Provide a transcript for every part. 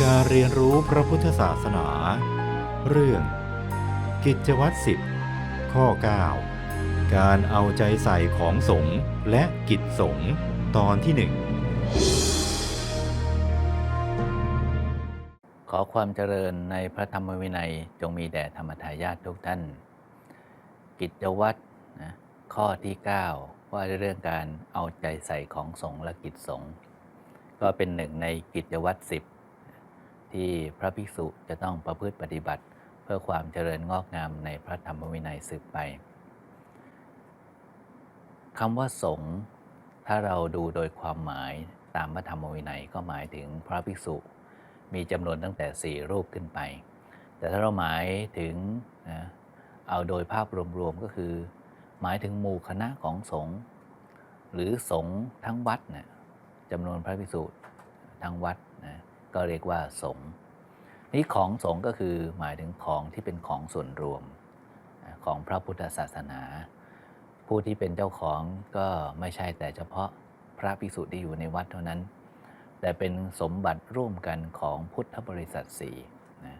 การเรียนรู้พระพุทธศาสนา เรื่อง กิจวัตรสิบข้อ 9 การเอาใจใส่ของสงฆ์และกิจสงฆ์ตอนที่หนึ่งขอความเจริญในพระธรรมวินัยจงมีแด่ธรรมทายาททุกท่าน กิจวัตรนะข้อที่ 9 ว่าเรื่องการเอาใจใส่ของสงฆ์และกิจสงฆ์ก็เป็นหนึ่งในกิจวัตรสิบ ที่พระภิกษุจะต้องประพฤติปฏิบัติ เพื่อความเจริญงอกงามในพระธรรมวินัยสืบไปคำว่าสงฆ์ถ้าเราดูโดยความหมายตามพระธรรมวินัยก็หมายถึงพระภิกษุ มีจำนวนตั้งแต่ 4 รูปขึ้นไป แต่ถ้าเราหมายถึงนะเอาโดยภาพรวมๆก็คือ หมายถึงหมู่คณะของสงฆ์หรือสงฆ์ทั้งวัดนะจำนวนพระภิกษุทั้งวัดนะ ก็เรียกว่าสงฆ์นี่ของสงฆ์ก็คือหมายถึงของที่เป็นของส่วนรวมของพระพุทธศาสนา ผู้ที่เป็นเจ้าของก็ไม่ใช่แต่เฉพาะพระภิกษุที่อยู่ในวัดเท่านั้น แต่เป็นสมบัติร่วมกันของพุทธบริษัทสี่นะ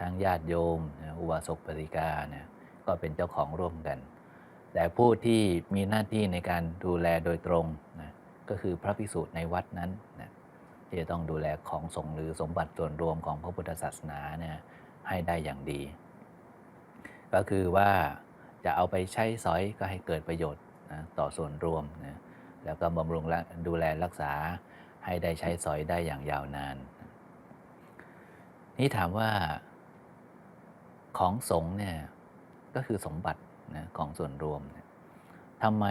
ทั้งญาติโยมนะอุบาสกปฏิกานะก็เป็นเจ้าของร่วมกัน แต่ผู้ที่มีหน้าที่ในการดูแลโดยตรงนะก็คือพระภิกษุในวัดนั้น ที่จะต้องดูแลของสงฆ์หรือสมบัติส่วนรวมของพระพุทธศาสนาเนี่ยให้ได้อย่างดี ก็คือว่าจะเอาไปใช้สอยก็ให้เกิดประโยชน์นะต่อส่วนรวมนะแล้วก็บำรุงและดูแลรักษาให้ได้ใช้สอยได้อย่างยาวนาน นี่ถามว่าของสงฆ์เนี่ยก็คือสมบัตินะของส่วนรวมทำไม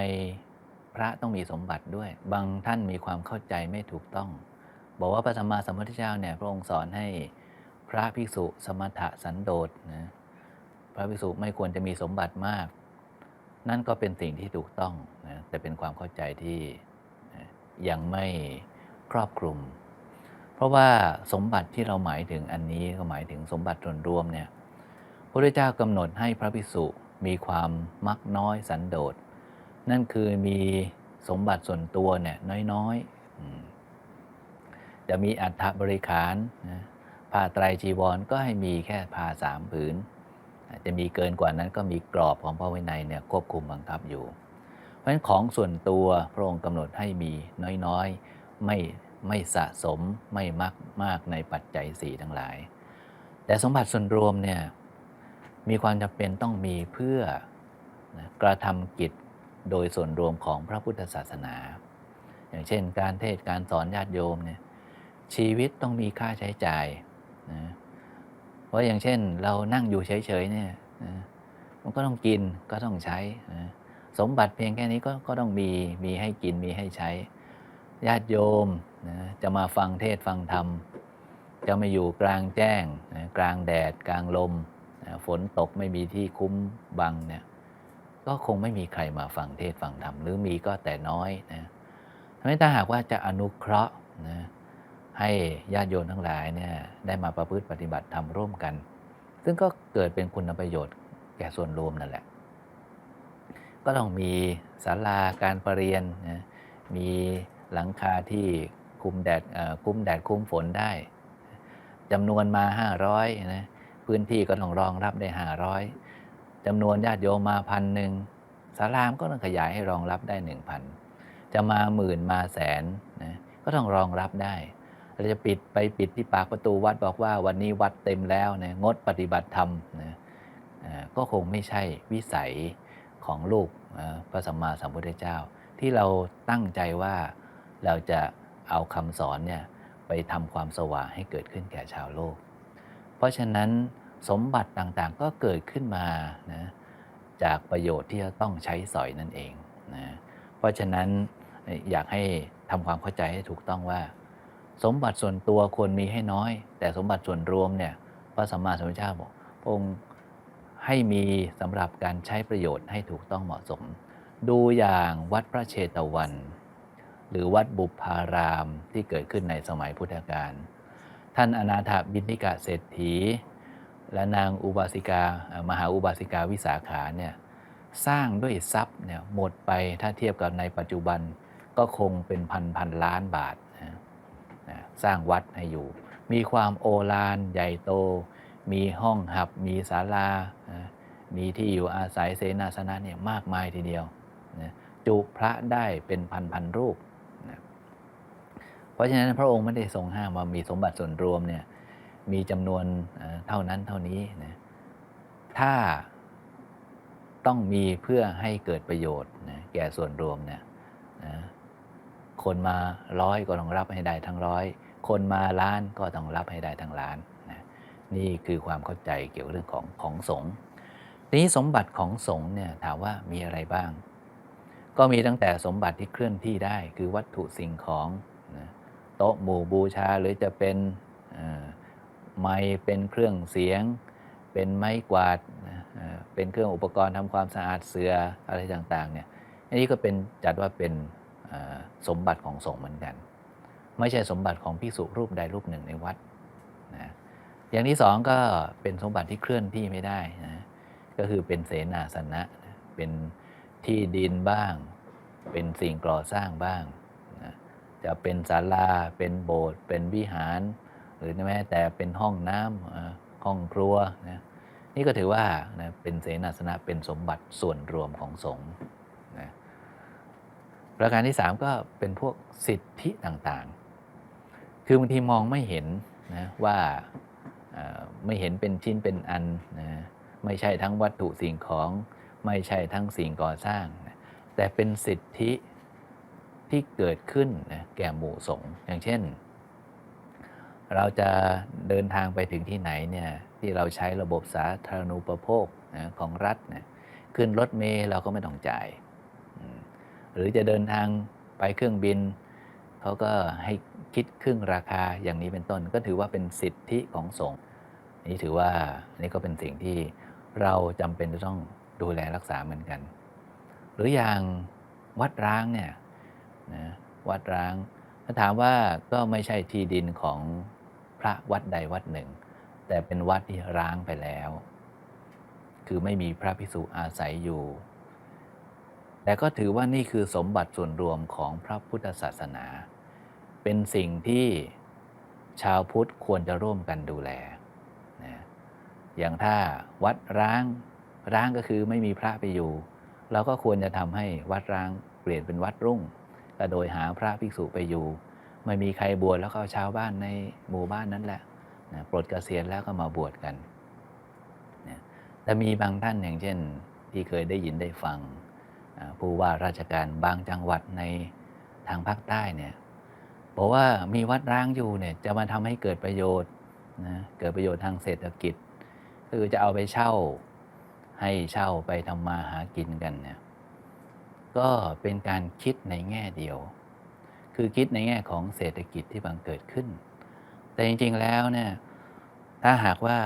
พระต้องมีสมบัติด้วย บางท่านมีความเข้าใจไม่ถูกต้อง บอกว่าพระสัมมาสัมพุทธเจ้าเนี่ยพระองค์สอนให้พระภิกษุสมถะสันโดษนะพระภิกษุไม่ควรจะมีสมบัติมาก นั่นก็เป็นสิ่งที่ถูกต้องนะแต่เป็นความเข้าใจที่ยังไม่ครอบคลุม เพราะว่าสมบัติที่เราหมายถึงอันนี้ก็หมายถึงสมบัติส่วนรวมเนี่ยพระพุทธเจ้ากำหนดให้พระภิกษุมีความมักน้อยสันโดษนั่นคือมีสมบัติส่วนตัวเนี่ยน้อยๆ จะมีอัฐบริขารนะผ้าไตรจีวรก็ให้มีแค่ผ้าสามผืน จะมีเกินกว่านั้นก็มีกรอบของพระวินัยเนี่ยควบคุมบังคับอยู่ เพราะฉะนั้นของส่วนตัวพระองค์กำหนดให้มีน้อยๆ ไม่ไม่สะสมไม่มักมากในปัจจัยสี่ทั้งหลาย แต่สมบัติส่วนรวมเนี่ยมีความจำเป็นต้องมีเพื่อกระทำกิจโดยส่วนรวมของพระพุทธศาสนา อย่างเช่น การเทศการสอนญาติโยมเนี่ย ชีวิตต้องมีค่าใช้จ่ายนะเพราะอย่างเช่นเรานั่งอยู่เฉยๆเนี่ยนะมันก็ต้องกินก็ต้องใช้นะสมบัติเพียงแค่นี้ก็ก็ต้องมีมีให้กินมีให้ใช้ ญาติโยมนะจะมาฟังเทศฟังธรรม จะมาอยู่กลางแจ้งนะกลางแดดกลางลมนะฝนตกไม่มีที่คุ้มบังเนี่ยก็คงไม่มีใครมาฟังเทศฟังธรรมหรือมีก็แต่น้อยนะเพราะฉะนั้นถ้าหากว่าจะอนุเคราะห์นะ ให้ญาติโยมทั้งหลายเนี่ยได้มาประพฤติปฏิบัติธรรมร่วมกัน ซึ่งก็เกิดเป็นคุณประโยชน์แก่ส่วนรวมนั่นแหละ ก็ต้องมีศาลาการประเรียนนะมีหลังคาที่คุมแดดคุ้มแดดคุ้มฝนได้จำนวนมา 500นะพื้นที่ก็ต้องรองรับได้ 500จำนวนญาติโยมมาพันหนึ่งศาลามก็ต้องขยายให้รองรับได้ 1,000 จะมาหมื่นมาแสนนะก็ต้องรองรับได้ เราจะปิดไปปิดที่ปากประตูวัดบอกว่าวันนี้วัดเต็มแล้วนะงดปฏิบัติธรรมนะก็คงไม่ใช่วิสัยของลูกพระสัมมาสัมพุทธเจ้า ที่เราตั้งใจว่าเราจะเอาคำสอนเนี่ยไปทำความสว่างให้เกิดขึ้นแก่ชาวโลก เพราะฉะนั้นสมบัติต่างๆก็เกิดขึ้นมานะจากประโยชน์ที่จะต้องใช้สอยนั่นเองนะเพราะฉะนั้นอยากให้ทำความเข้าใจให้ถูกต้องว่า สมบัติส่วนตัวควรมีให้น้อย แต่สมบัติส่วนรวมเนี่ยพระสัมมาสัมพุทธเจ้าบอกพระองค์ให้มีสำหรับการใช้ประโยชน์ให้ถูกต้องเหมาะสม ดูอย่างวัดพระเชตวัน หรือวัดบุพารามที่เกิดขึ้นในสมัยพุทธกาลท่านอนาถบิณิกะเศรษฐี และนางอุบาสิกามหาอุบาสิกาวิสาขาเนี่ยสร้างด้วยทรัพย์เนี่ยหมดไปถ้าเทียบกับในปัจจุบันก็คงเป็นพันพันล้านบาท สร้างวัดให้อยู่ มีความโอฬารใหญ่โต มีห้องหับ มีศาลา มีที่อยู่อาศัยเสนาสนะเนี่ยมากมายทีเดียวนะจุพระได้เป็นพันพันรูปนะเพราะฉะนั้นพระองค์ไม่ได้ทรงห้ามว่ามีสมบัติส่วนรวมเนี่ยมีจำนวนเอ่อเท่านั้นเท่านี้นะถ้าต้องมีเพื่อให้เกิดประโยชน์นะแก่ส่วนรวมเนี่ยนะคนมาร้อยก็ต้องรับให้ได้ทั้งร้อย คนมาล้านก็ต้องรับให้ได้ทั้งล้านนะนี่คือความเข้าใจเกี่ยวกับเรื่องของของสงฆ์นี้สมบัติของสงฆ์เนี่ยถามว่ามีอะไรบ้าง ก็มีตั้งแต่สมบัติที่เคลื่อนที่ได้ คือวัตถุสิ่งของนะโต๊ะหมู่บูชาหรือจะเป็นไม้เป็นเครื่องเสียง เป็นไม้กวาดเป็นเครื่องอุปกรณ์ทำความสะอาดเสืออะไรต่างๆเนี่ยอันนี้ก็เป็นจัดว่าเป็นสมบัติของสงฆ์เหมือนกัน ไม่ใช่สมบัติของภิกษุรูปใดรูปหนึ่งในวัดนะอย่างที่สองก็เป็นสมบัติที่เคลื่อนที่ไม่ได้นะก็คือเป็นเสนาสนะ เป็นที่ดินบ้าง เป็นสิ่งก่อสร้างบ้างนะจะเป็นศาลา เป็นโบสถ์ เป็นวิหาร หรือแม้แต่เป็นห้องน้ำห้องครัวนะนี่ก็ถือว่านะเป็นเสนาสนะ เป็นสมบัติส่วนรวมของสงฆ์นะประการที่ 3 ก็เป็นพวกสิทธิต่างๆ คือบางทีมองไม่เห็นนะว่าไม่เห็นเป็นชิ้นเป็นอันนะไม่ใช่ทั้งวัตถุสิ่งของไม่ใช่ทั้งสิ่งก่อสร้างนะแต่เป็นสิทธิที่เกิดขึ้นนะแก่หมู่สงฆ์อย่างเช่น เราจะเดินทางไปถึงที่ไหนเนี่ยที่เราใช้ระบบสาธารณูปโภคนะของรัฐนี่ยขึ้นรถเมล์เราก็ไม่ต้องจ่าย หรือจะเดินทางไปเครื่องบิน เขาก็ให้คิดครึ่งราคาอย่างนี้เป็นต้น ก็ถือว่าเป็นสิทธิของสงฆ์นี่ถือว่านี่ก็เป็นสิ่งที่เราจำเป็นจะต้องดูแลรักษาเหมือนกัน หรืออย่างวัดร้างเนี่ยนะวัดร้างถ้าถามว่าก็ไม่ใช่ที่ดินของพระวัดใดวัดหนึ่ง แต่เป็นวัดที่ร้างไปแล้ว คือไม่มีพระภิกษุอาศัยอยู่ แต่ก็ถือว่านี่คือสมบัติส่วนรวมของพระพุทธศาสนา เป็นสิ่งที่ชาวพุทธควรจะร่วมกันดูแลนะอย่างถ้าวัดร้างร้างก็คือไม่มีพระไปอยู่ เราก็ควรจะทำให้วัดร้างเปลี่ยนเป็นวัดรุ่งก็โดยหาพระภิกษุไปอยู่ ไม่มีใครบวชแล้วก็เอาชาวบ้านในหมู่บ้านนั้นแหละนะปลดเกษียณแล้วก็มาบวชกันนะแต่มีบางท่านอย่างเช่น ที่เคยได้ยินได้ฟัง ผู้ว่าราชการบางจังหวัดในทางภาคใต้เนี่ยบอกว่ามีวัดร้างอยู่เนี่ยจะมาทำให้เกิดประโยชน์นะเกิดประโยชน์ทางเศรษฐกิจ คือจะเอาไปเช่าให้เช่าไปทำมาหากินกันเนี่ยก็เป็นการคิดในแง่เดียว คือคิดในแง่ของเศรษฐกิจที่บังเกิดขึ้น แต่จริงๆแล้วเนี่ยถ้าหากว่า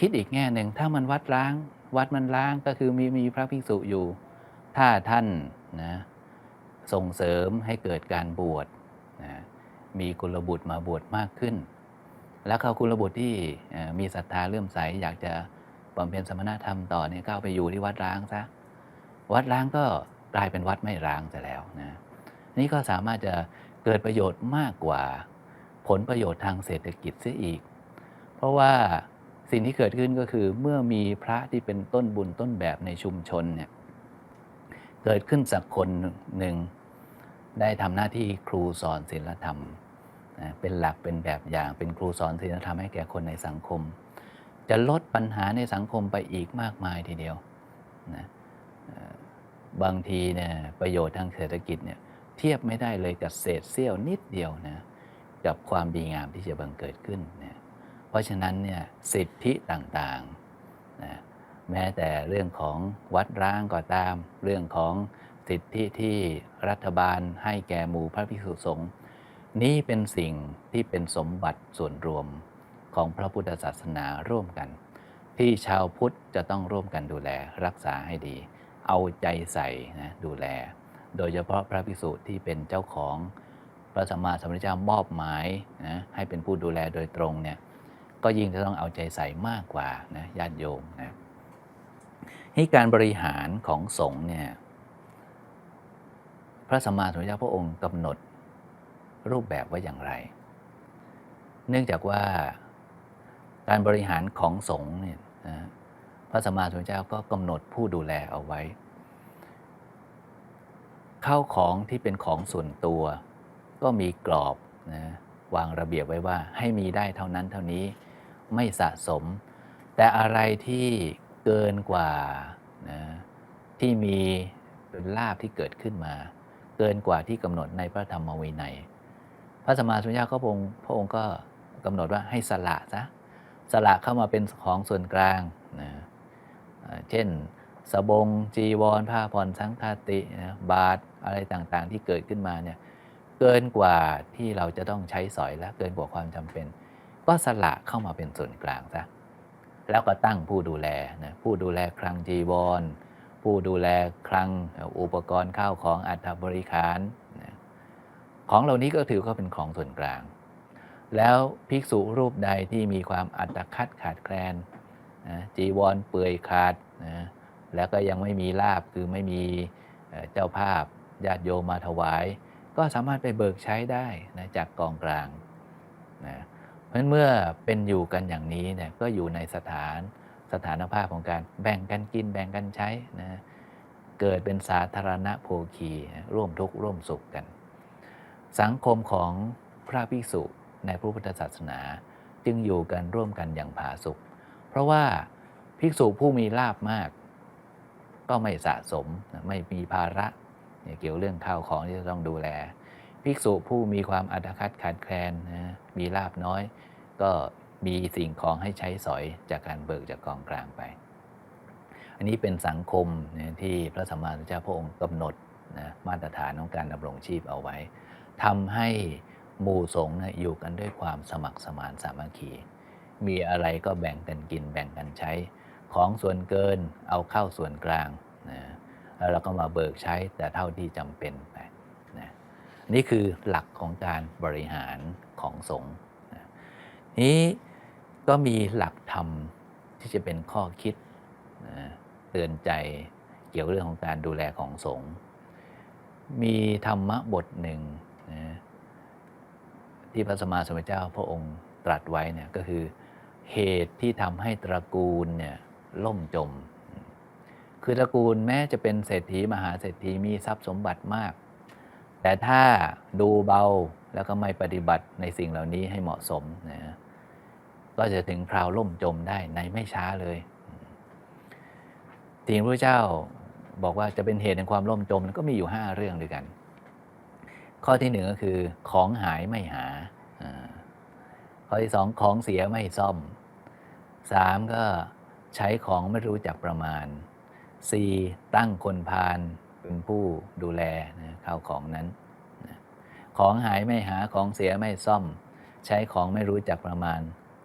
คิดอีกแง่หนึ่งถ้ามันวัดร้าง วัดมันร้างก็คือมีมีพระภิกษุอยู่ ถ้าท่านนะส่งเสริมให้เกิดการบวชนะมีกุลบุตรมาบวชมากขึ้น แล้วเขากุลบุตรที่มีศรัทธาเลื่อมใสอยากจะบำเพ็ญสมณธรรมต่อเนี่ยก็เอาไปอยู่ที่วัดร้างซะวัดร้างก็กลายเป็นวัดไม่ร้างจะแล้วนะนี่ก็สามารถจะเกิดประโยชน์มากกว่าผลประโยชน์ทางเศรษฐกิจเสียอีก เพราะว่าสิ่งที่เกิดขึ้นก็คือเมื่อมีพระที่เป็นต้นบุญต้นแบบในชุมชนเนี่ย เกิดขึ้นสักคนหนึ่งได้ทำหน้าที่ครูสอนศีลธรรมนะเป็นหลักเป็นแบบอย่างเป็นครูสอนศีลธรรมให้แก่คนในสังคม จะลดปัญหาในสังคมไปอีกมากมายทีเดียวนะบางทีเนี่ยประโยชน์ทางเศรษฐกิจเนี่ยเทียบไม่ได้เลยกับเศษเสี้ยวนิดเดียวนะกับความดีงามที่จะบังเกิดขึ้นนะเพราะฉะนั้นเนี่ยสิทธิต่างๆนะ แม้แต่เรื่องของวัดร้างก็ตาม เรื่องของสิทธิที่รัฐบาลให้แก่หมู่พระภิกษุสงฆ์นี่เป็นสิ่งที่เป็นสมบัติส่วนรวมของพระพุทธศาสนาร่วมกัน ที่ชาวพุทธจะต้องร่วมกันดูแลรักษาให้ดี เอาใจใส่นะดูแล โดยเฉพาะพระภิกษุที่เป็นเจ้าของพระสัมมาสัมพุทธเจ้ามอบหมายนะให้เป็นผู้ดูแลโดยตรงเนี่ยก็ยิ่งจะต้องเอาใจใส่มากกว่านะญาติโยมนะ นี่การบริหารของสงฆ์เนี่ยพระสัมมาสัมพุทธเจ้าพระองค์กำหนดรูปแบบไว้อย่างไร เนื่องจากว่าการบริหารของสงฆ์เนี่ยพระสัมมาสัมพุทธเจ้าก็กำหนดผู้ดูแลเอาไว้ เข้าของที่เป็นของส่วนตัว ก็มีกรอบนะวางระเบียบไว้ว่าให้มีได้เท่านั้นเท่านี้ไม่สะสม แต่อะไรที่ เกินกว่านะที่มีเป็นลาบที่เกิดขึ้นมา เกินกว่าที่กำหนดในพระธรรมวินัย พระสมมาสัมพุทธเจ้าก็พระองค์พระองค์ก็กำหนดว่าให้สละซะสละเข้ามาเป็นของส่วนกลางนะเช่นสบงจีวรผ้าผ่อนสังฆาตินะบาทอะไรต่างๆที่เกิดขึ้นมาเนี่ยเกินกว่าที่เราจะต้องใช้สอยและเกินกว่าความจำเป็น ก็สละเข้ามาเป็นส่วนกลางซะ แล้วก็ตั้งผู้ดูแลนะผู้ดูแลคลังจีวร ผู้ดูแลคลังอุปกรณ์ข้าวของอัฐบริคารนะของเหล่านี้ก็ถือว่าเป็นของส่วนกลาง แล้วภิกษุรูปใดที่มีความอัตคัดขาดแคลนนะจีวรเปื่อยขาดนะแล้วก็ยังไม่มีลาบคือไม่มีเอ่อเจ้าภาพญาติโยมมาถวาย ก็สามารถไปเบิกใช้ได้นะจากกองกลางนะ เพราะฉะนั้นเมื่อเป็นอยู่กันอย่างนี้เนี่ยก็อยู่ในสถานสถานภาพของการแบ่งกันกินแบ่งกันใช้นะเกิดเป็นสาธารณโภคีร่วมทุกข์ร่วมสุขกัน สังคมของพระภิกษุในพระพุทธศาสนา จึงอยู่กันร่วมกันอย่างผาสุกเพราะว่าภิกษุผู้มีลาบมาก ก็ไม่สะสมไม่มีภาระเกี่ยวเรื่องข้าวของที่จะต้องดูแล ภิกษุผู้มีความอัตคัดขาดแคลนนะมีลาบน้อย ก็มีสิ่งของให้ใช้สอยจากการเบิกจากกองกลางไป อันนี้เป็นสังคมเนี่ยที่พระสัมมาสัมพุทธเจ้าพระองค์กำหนดนะมาตรฐานของการดำรงชีพเอาไว้ทำให้หมู่สงฆ์นี่ยอยู่กันด้วยความสมัครสมานสามัคคี มีอะไรก็แบ่งกันกินแบ่งกันใช้ ของส่วนเกินเอาเข้าส่วนกลางนะแล้วเราก็มาเบิกใช้แต่เท่าที่จำเป็นไป นี่คือหลักของการบริหารของสงฆ์นี้ก็มีหลักธรรมที่จะเป็นข้อคิดเตือนใจเกี่ยวกับเรื่องของการดูแลของสงฆ์มีธรรมะบทหนึ่งนะที่พระสมมาสมุทธเจ้าพระองค์ตรัสไว้เนี่ยก็คือเหตุที่ทำให้ตระกูลเนี่ยล่มจม คือตระกูลแม้จะเป็นเศรษฐีมหาเศรษฐีมีทรัพย์สมบัติมาก แต่ถ้าดูเบาแล้วก็ไม่ปฏิบัติในสิ่งเหล่านี้ให้เหมาะสมนะก็จะถึงคราวล่มจมได้ในไม่ช้าเลยทีพระเจ้าบอกว่าจะเป็นเหตุแห่งความล่มจมก็มีอยู่ 5 เรื่องด้วยกัน ข้อที่หนึ่งก็คือของหายไม่หา ข้อที่สองของเสียไม่ซ่อมสามก็ใช้ของไม่รู้จักประมาณ 4. ตั้งคนพาล เป็นผู้ดูแลนะข้าวของนั้นนะของหายไม่หาของเสียไม่ซ่อม ใช้ของไม่รู้จักประมาณ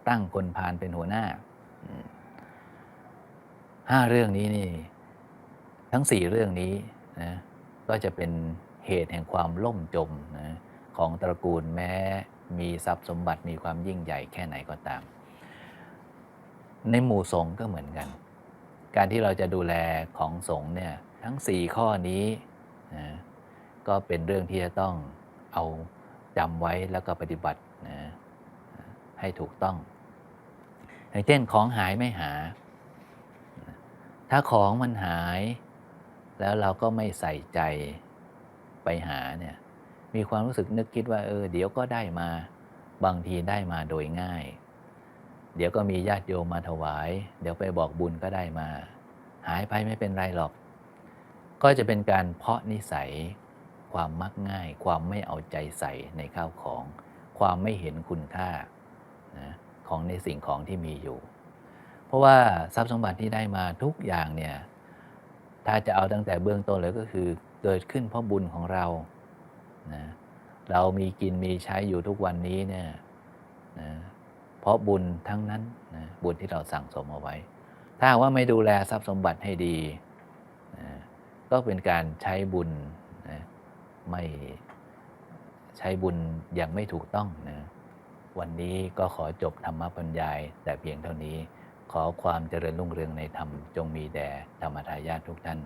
ตั้งคนพาลเป็นหัวหน้าห้าเรื่องนี้นี่ ทั้งสี่เรื่องนี้นะก็จะเป็นเหตุแห่งความล่มจมนะของตระกูลแม้มีทรัพย์สมบัติมีความยิ่งใหญ่แค่ไหนก็ตาม ในหมู่สงฆ์ก็เหมือนกัน การที่เราจะดูแลของสงฆ์เนี่ย ทั้ง 4 ข้อนี้นะก็เป็นเรื่องที่จะต้องเอาจำไว้แล้วก็ปฏิบัตินะให้ถูกต้องอย่างเช่นของหายไม่หา ถ้าของมันหายแล้วเราก็ไม่ใส่ใจไปหาเนี่ยมีความรู้สึกนึกคิดว่าเออเดี๋ยวก็ได้มาบางทีได้มาโดยง่าย เดี๋ยวก็มีญาติโยมมาถวาย เดี๋ยวไปบอกบุญก็ได้มา หายไปไม่เป็นไรหรอก ก็จะเป็นการเพาะนิสัย ความมักง่าย ความไม่เอาใจใส่ในข้าวของ ความไม่เห็นคุณค่านะของในสิ่งของที่มีอยู่ เพราะว่าทรัพย์สมบัติที่ได้มาทุกอย่างเนี่ยถ้าจะเอาตั้งแต่เบื้องต้นเลยก็คือเกิดขึ้นเพราะบุญของเรานะเรามีกินมีใช้อยู่ทุกวันนี้เนี่ยนะเพราะบุญทั้งนั้นนะบุญที่เราสั่งสมเอาไว้ ถ้าว่าไม่ดูแลทรัพย์สมบัติให้ดีนะ ก็เป็นการใช้บุญนะไม่ใช้บุญอย่างไม่ถูกต้องนะวันนี้ก็ขอจบธรรมบรรยายแต่เพียงเท่านี้ ขอความเจริญรุ่งเรืองในธรรมจงมีแด่ธรรมทายาททุกท่าน